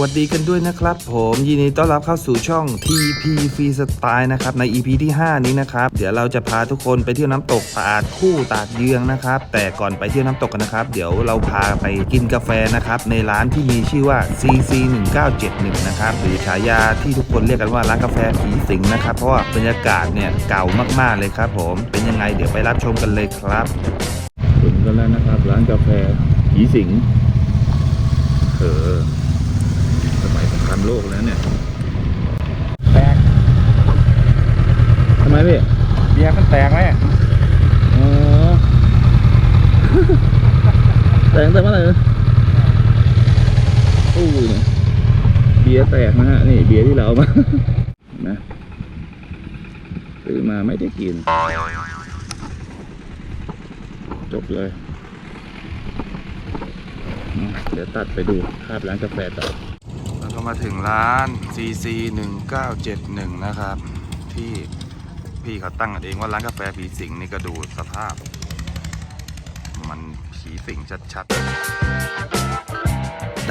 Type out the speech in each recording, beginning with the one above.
วัสดีกันด้วยนะครับ ผมยินดีต้อนรับเข้าสู่ช่อง TP Free Style นะครับ ใน EP ที่ 5 นี้นะครับ เดี๋ยวเราจะพาทุกคนไปเที่ยวน้ำตกตาดคู่ตาดเยืองนะครับ แต่ก่อนไปเที่ยวน้ำตกกันนะครับ เดี๋ยวเราพาไปกินกาแฟนะครับ ในร้านที่มีชื่อว่า CC 1971นะครับหรือฉายาที่ทุกคนเรียกกันว่าร้านกาแฟผีสิงนะครับ เพราะว่าบรรยากาศเนี่ยเก่ามากๆเลยครับ ผมเป็นยังไงเดี๋ยวไปรับชมกันเลยครับถึงกันแล้วนะครับ ร้านกาแฟผีสิงเออ สมัยสงครามโลกแล้วเนี่ยแตกทำไมพี่เบียร์มันแตกไหมอ๋อ แตกแต่เมื่อไหร่โอ้ยเนี่ยเบียร์แตกนะฮะนี่เบียร์ที่เราเอามานะซื้อมาไม่ได้กิน จบเลยอืมเดี๋ยวตัดไปดูภาพร้านกาแฟต่อแล้ว ก็มาถึงร้าน CC 1971 นะครับ ที่พี่เขาตั้งกันเองว่าร้านกาแฟผีสิงนี่ก็ดูสภาพ มันผีสิงชัดๆ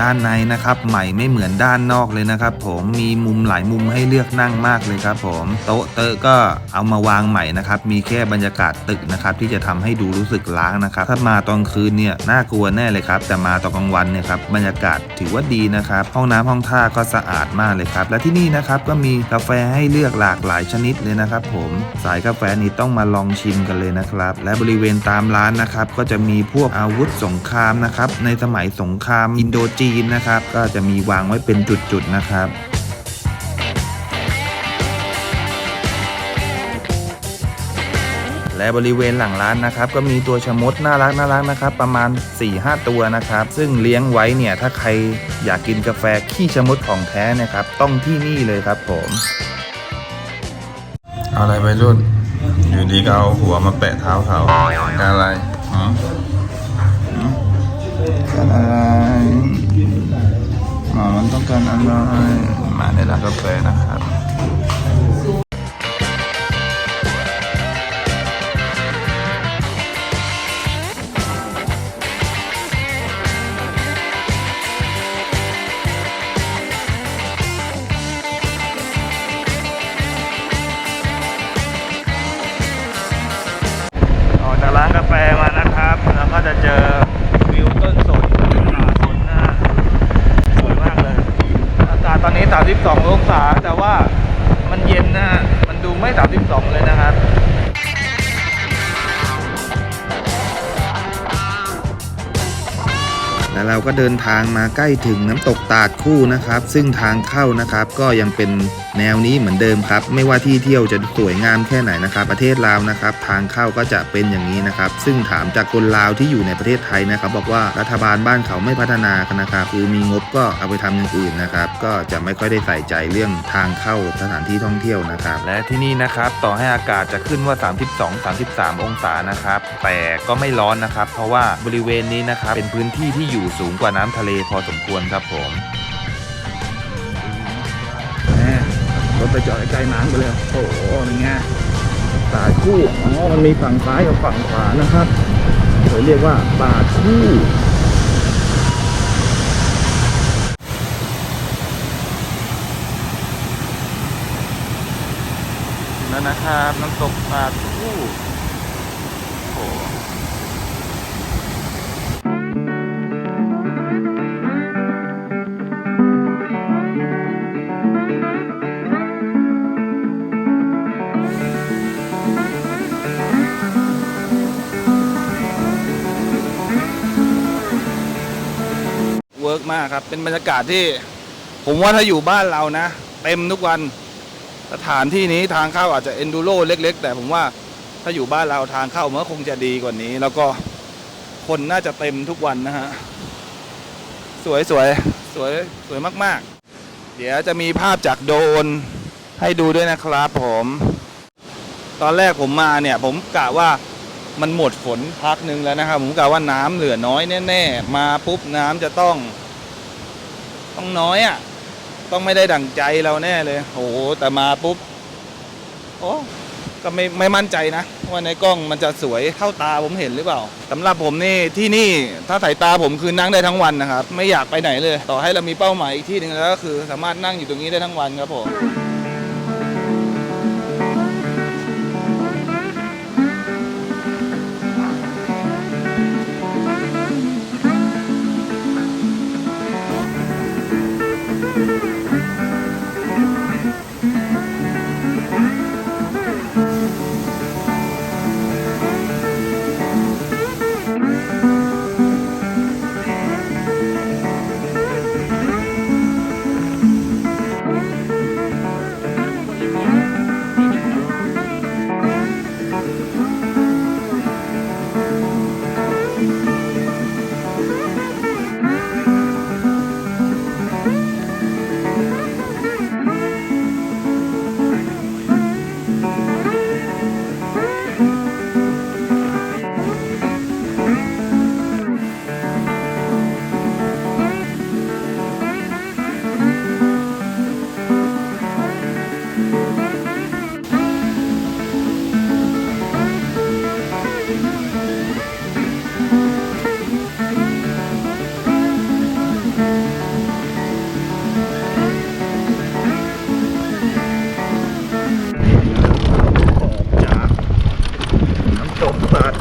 ด้านในนะครับใหม่ไม่เหมือนด้านนอกเลยนะครับ ผมมีมุมหลายมุมให้เลือกนั่งมากเลยครับ ผมโต๊ะเตอะก็เอามาวางใหม่นะครับมีแค่บรรยากาศตึกนะครับที่จะทำให้ดูรู้สึกล้างนะครับ ถ้ามาตอนคืนเนี่ยน่ากลัวแน่เลยครับ แต่มาตอนกลางวันเนี่ยครับบรรยากาศถือว่าดีนะครับ ห้องน้ำห้องท่าก็สะอาดมากเลยครับ และที่นี่นะครับก็มีกาแฟให้เลือกหลากหลายชนิดเลยนะครับ ผมสายกาแฟนี้ต้องมาลองชิมกันเลยนะครับ และบริเวณตามร้านนะครับก็จะมีพวกอาวุธสงครามนะครับในสมัยสงครามอินโดจีนนะครับ ก็จะมีวางไว้เป็นจุดๆนะครับและบริเวณหลังร้านนะครับ ก็มีตัวชะมดน่ารักน่ารักนะครับ ประมาณ 4-5 ตัวนะครับ ซึ่งเลี้ยงไว้เนี่ย ถ้าใครอยากกินกาแฟขี้ชะมดของแท้เนะครับ ต้องที่นี่เลยครับผม เอาอะไรไปรุ่น อยู่ดีก็เอาหัวมาแปะเท้าเขาการอะไรฮะฮะการอะไร อนต้องการอะไรมาในร้านกาแฟนะครับออกจากร้านกาแฟมานะครับ แล้วก็จะเจอวิวต้นสนป่าสนนะสวยมากเลย อากาศตอนนี้ 32 องศา แต่ว่ามันเย็นนะฮะมันดู ไม่32เลยนะครับ เราก็เดินทางมาใกล้ถึงน้ำตกตาดคู่นะครับ ซึ่งทางเข้านะครับก็ยังเป็นแนวนี้เหมือนเดิมครับ ไม่ว่าที่เที่ยวจะสวยงามแค่ไหนนะครับ ประเทศลาวนะครับ ทางเข้าก็จะเป็นอย่างนี้นะครับ ซึ่งถามจากคนลาวที่อยู่ในประเทศไทยนะครับ บอกว่ารัฐบาลบ้านเขาไม่พัฒนากันนะครับคือมีงบก็เอาไปทำอย่างอื่นนะครับ ก็จะไม่ค่อยได้ใส่ใจเรื่องทางเข้าสถานที่ท่องเที่ยวนะครับ และที่นี่นะครับต่อให้อากาศจะขึ้นว่า 32-33 องศานะครับแต่ก็ไม่ร้อนนะครับ เพราะว่าบริเวณนี้นะครับเป็นพื้นที่ที่อยู่สูงกว่าน้ำทะเลพอสมควรครับผมรถไปจอดใกล้น้ำไปเลยโอ้โหเป็นไงตาดคู่อ๋อมันมีฝั่งซ้ายกับฝั่งขวานะครับเขาเรียกว่าบาดคู่แล้วนะครับน้ำตกบาดคู่ มากครับ เป็นบรรยากาศที่ ผมว่าถ้าอยู่บ้านเรานะ เต็มทุกวันสถานที่นี้ทางเข้าอาจจะเอนดูโรเล็ก ๆ แต่ผมว่าถ้าอยู่บ้านเราทางเข้ามันก็คงจะดีกว่านี้ แล้วก็คนน่าจะเต็มทุกวันนะฮะสวยสวยสวยสวยมากๆ เดี๋ยวจะมีภาพจากโดนให้ดูด้วยนะครับผม ตอนแรกผมมาเนี่ย ผมกะว่ามันหมดฝนพักหนึ่งแล้วนะครับ ผมกะว่าน้ำเหลือน้อยแน่ ๆ มาปุ๊บน้ำจะต้อง ต้องน้อยอะ่ะ ต้องไม่ได้ดั่งใจเราแน่เลยโอ้โห แต่มาปุ๊บ โอ้ก็ไม่ไม่มั่นใจนะ ว่าในกล้องมันจะสวยเท่าตาผมเห็นหรือเปล่าสำหรับผมนี่ที่นี่ถ้าสายตาผมคือนั่งได้ทั้งวันนะครับ ไม่อยากไปไหนเลย ต่อให้เรามีเป้าหมายอีกที่หนึ่งแล้วก็คือ สามารถนั่งอยู่ตรงนี้ได้ทั้งวันครับผม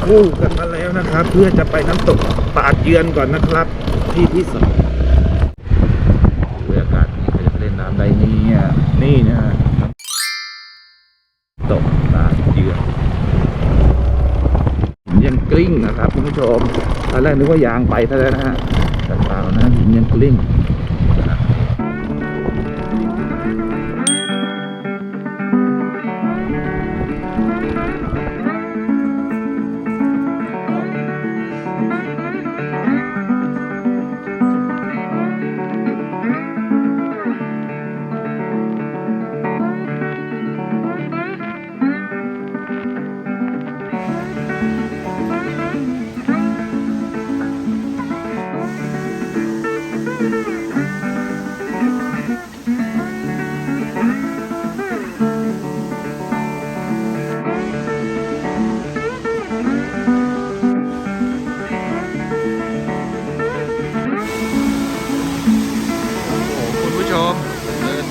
คู่กันมาแล้วนะครับ เพื่อจะไปน้ำตกตาดเยือนก่อนนะครับ ที่ที่สองบรรยากาศนี้จะเล่นน้ำได้นี่นี่นะน้ำตกตาดเยือนยังกลิ้งนะครับคุณผู้ชมตอนแรกนึกว่ายางไปซะแล้วนะฮะแต่เปล่านะยังกลิ้ง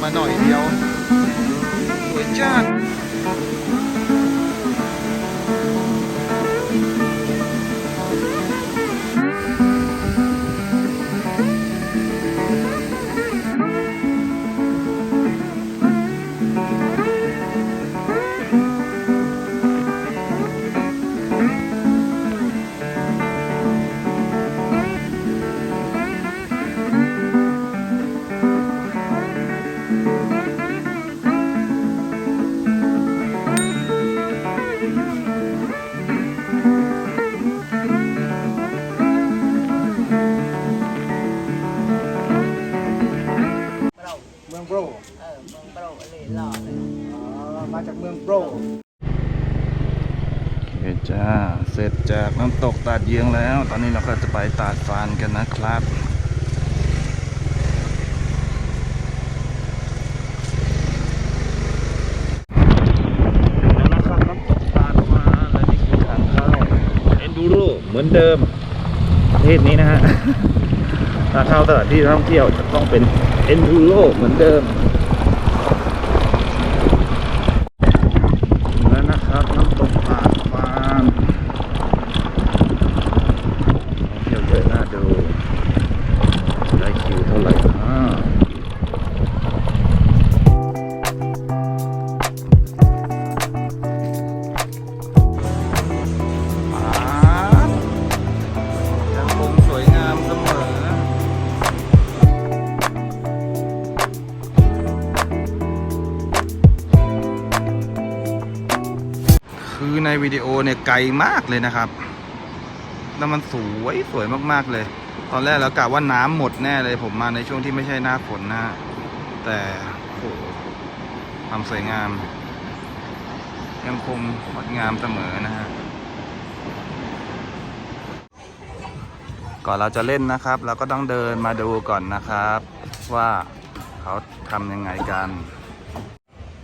มาหน่อยเดียวสวยจ้าด เยืองแล้ว ตอนนี้เราก็จะไปตาดฟานกันนะครับแล้วนะครับน้ำตกตาดมาและนี่คือทางเข้าเอนดูโรเหมือนเดิมประเทศนี้นะฮะถ้าเข้าสถานที่ท่องเที่ยวจะต้องเป็นเอ็นดูโรเหมือนเดิม วิดีโอเนี่ยไกลมากเลยนะครับ แล้วมันสวยสวยมากๆเลย ตอนแรกเรากะว่าน้ำหมดแน่เลย ผมมาในช่วงที่ไม่ใช่หน้าฝนนะแต่โอ้โหความสวยงาม ยังคงงดงามเสมอนะฮะก่อนเราจะเล่นนะครับ เราก็ต้องเดินมาดูก่อนนะครับ ว่าเขาทำยังไงกัน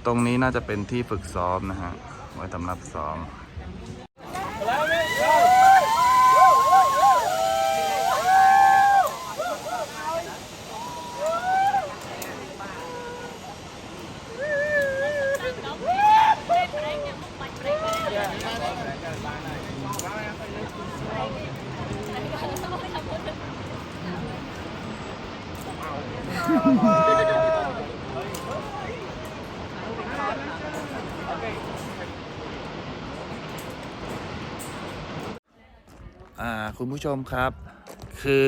ตรงนี้น่าจะเป็นที่ฝึกซ้อมนะฮะไว้สำหรับซ้อม อ่า คุณผู้ชมครับ คือ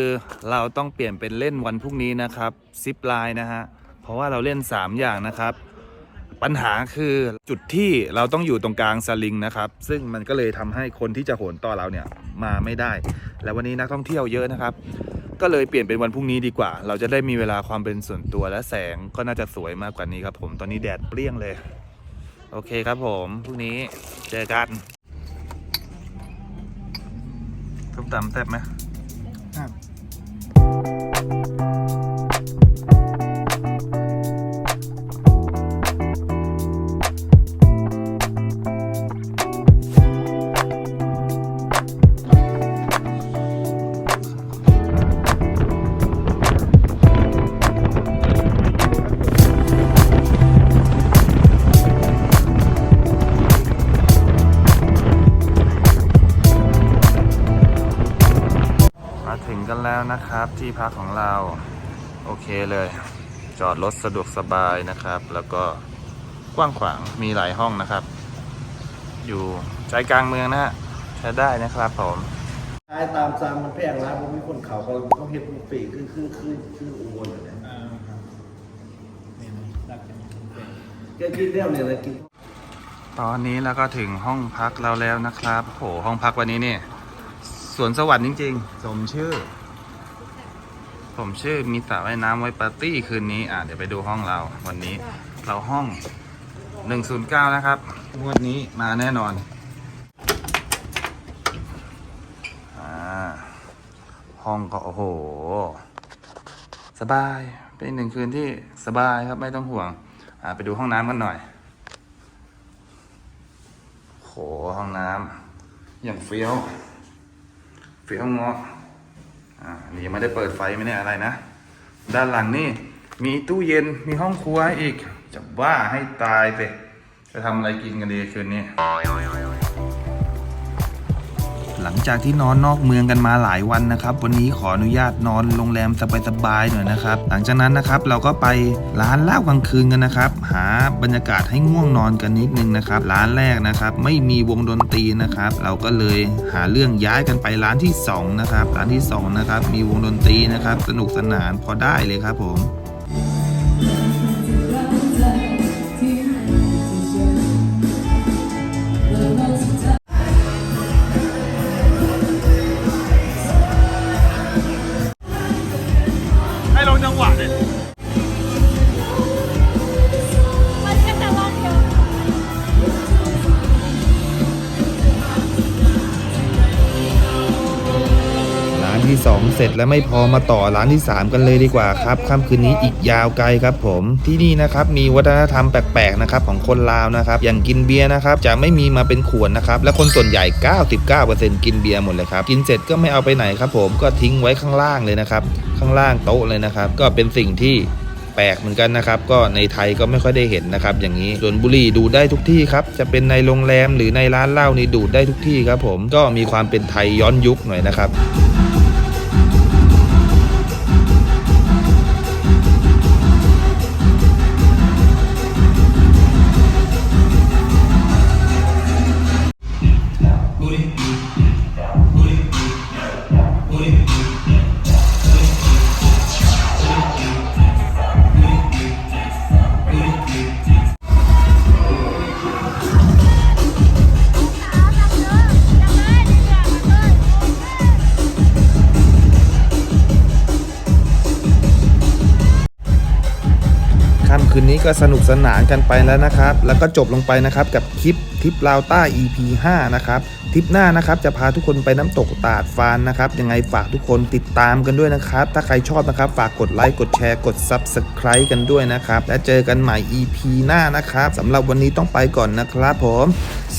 เราต้องเปลี่ยนเป็นเล่นวันพรุ่งนี้นะครับซิปไลน์นะฮะเพราะว่าเราเล่น 3 อย่างนะครับ ปัญหาคือจุดที่เราต้องอยู่ตรงกลางสลิงนะครับ ซึ่งมันก็เลยทำให้คนที่จะโหนต่อเราเนี่ยมาไม่ได้ และวันนี้นักท่องเที่ยวเยอะนะครับ ก็เลยเปลี่ยนเป็นวันพรุ่งนี้ดีกว่า เราจะได้มีเวลาความเป็นส่วนตัวและแสงก็น่าจะสวยมากกว่านี้ครับผมตอนนี้แดดเปรี้ยงเลย โอเคครับผมพรุ่งนี้เจอกัน ส้มตำแซ่บไหมครับ ที่พักของเรา โอเคเลย จอดรถสะดวกสบายนะครับ แล้วก็กว้างขวางมีหลายห้องนะครับ อยู่ใจกลางเมืองนะฮะใช้ได้นะครับผมขายตามซามมันแพงร้านผมมีคนเขาเขาเขาเฮ็ดบุฟเฟ่ต์คือคือคือคืออุบลน่ะนะก็กินแล้วเนี่ยนะกินตอนนี้เราก็ถึงห้องพักเราแล้วนะครับ โห ห้องพักวันนี้เนี่ยสวนสวรรค์จริง ๆ สมชื่อ ผมชื่อมีสระว่ายน้ำไว้ปาร์ตี้คืนนี้ อะเดี๋ยวไปดูห้องเรา วันนี้เราห้อง 109 นะครับงวดนี้มาแน่นอน อ่า ห้องก็โอ้โห สบาย เป็นหนึ่งคืนที่สบายครับไม่ต้องห่วง อ่าไปดูห้องน้ำกันหน่อยโหห้องน้ำอย่างเฟี้ยว เฟี้ยวงอ อ่านี่ยังไม่ได้เปิดไฟไม่ได้อะไรนะ ด้านหลังนี่มีตู้เย็นมีห้องครัวอีก จะบ้าให้ตายไปจะทำอะไรกินกันดีคืนนี้ หลังจากที่นอนนอกเมืองกันมาหลายวันนะครับ วันนี้ขออนุญาตนอนโรงแรมสบายๆหน่อยนะครับ หลังจากนั้นนะครับเราก็ไปร้านเหล้ากลางคืนกันนะครับ หาบรรยากาศให้ง่วงนอนกันนิดนึงนะครับ ร้านแรกนะครับ ไม่มีวงดนตรีนะครับ เราก็เลยหาเรื่องย้ายกันไปร้านที่สองนะครับร้านที่สองนะครับมีวงดนตรีนะครับ สนุกสนานพอได้เลยครับผม เสร็จแล้วไม่พอมาต่อร้านที่ 3 กันเลยดีกว่าครับค่ำคืนนี้อีกยาวไกลครับผมที่นี่นะครับมีวัฒนธรรมแปลกๆนะครับของคนลาวนะครับอย่างกินเบียร์นะครับจะไม่มีมาเป็นขวดนะครับและคนส่วนใหญ่ 99%กินเบียร์หมดเลยครับกินเสร็จก็ไม่เอาไปไหนครับผมก็ทิ้งไว้ข้างล่างเลยนะครับข้างล่างโต๊ะเลยนะครับก็เป็นสิ่งที่แปลกเหมือนกันนะครับ ก็ในไทยก็ไม่ค่อยได้เห็นนะครับ อย่างนี้ส่วนบุหรี่ดูดได้ทุกที่ครับ จะเป็นในโรงแรมหรือในร้านเหล้านี่ดูดได้ทุกที่ครับผมก็มีความเป็นไทยย้อนยุคหน่อยนะครับ ค่ำคืนนี้ก็สนุกสนานกันไปแล้วนะครับ แล้วก็จบลงไปนะครับกับคลิปทริปลาวใต้ EP 5 นะครับทริปหน้านะครับจะพาทุกคนไปน้ำตกตาดฟานนะครับยังไงฝากทุกคนติดตามกันด้วยนะครับ ถ้าใครชอบนะครับ ฝากกดไลค์กดแชร์กด Subscribe กันด้วยนะครับ และเจอกันใหม่ EP หน้านะครับสำหรับวันนี้ต้องไปก่อนนะครับผม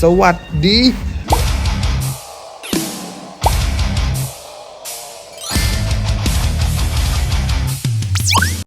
สวัสดี